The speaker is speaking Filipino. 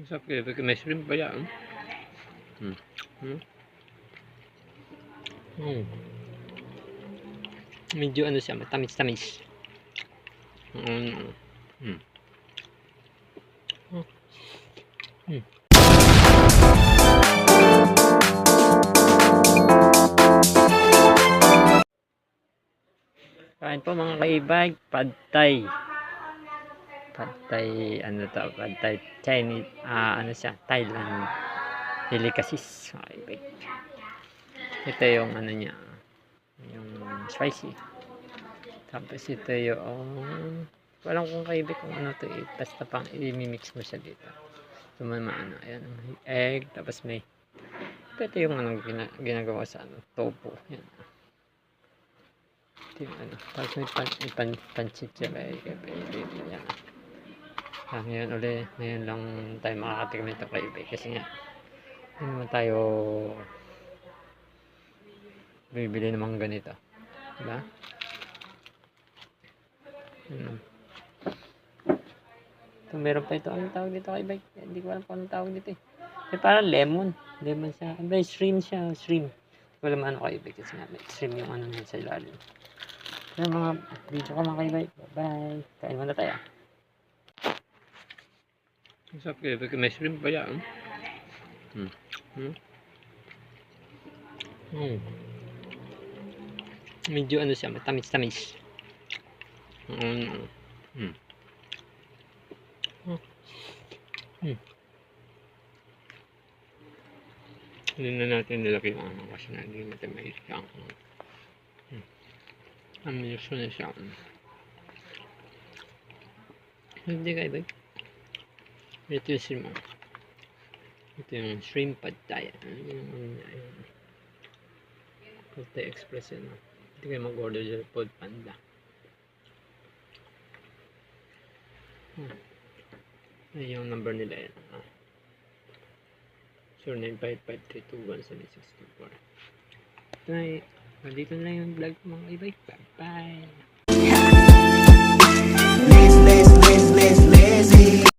Kayo. May shrimp pa yan. Hmm. Hmm. Hmm. Medyo ano siya, matamis-tamis. Mm. Hmm. Hmm. Kain po mga kaibag, pad thai. Pad ano to, pad thai Chinese, ah, ano siya, Thailand delicacies. Kaibag. Ito yung ano niya, yung spicy. Tapos ito yung, walang kung kaibig kung ano to eh, basta pang i-mix mo siya dito. Ito man ano, ayan, may egg, tapos may, ito yung ano, gina, ginagawa sa ano, tofu. Yan. Yung ano, tapos may pan, may pan, pancit siya, kaya, kaya, yan. Ah, ngayon uli, ngayon lang tayo makakatikim nito kaibig kasi nga, hindi naman tayo bibili naman ganito. Diba? Hmm. Ito, meron pa ito. Anong tawag dito kay bike? Hindi ko alam kung anong tawag dito eh. May parang lemon. Lemon siya. May shrimp siya. Shrimp. Wala man ano kay bike kasi nga may shrimp yung ano niya sa ilalim. Kaya mga video ko mga kay bike. Bye. Kain muna tayo. Masarap kayo. May shrimp pa yan. Hmm. Hmm. Hmm. Medyo ano siya, matamis-tamis. Mm. Mm. Mm. Hindi na natin nilagay ang ano kasi na hindi natin may siyang mm. Amusyo na siya. Hindi ka iba. Ito yung shrimp. Ito yung shrimp pad thai. Yung. Pad thai express ah. Hindi kayo mag-order dyan food panda. Hmm. Yung number nila yan. Ah. 0955-321-7624 Ito na. Nandito na lang yung vlog ko mga ibay. Bye bye.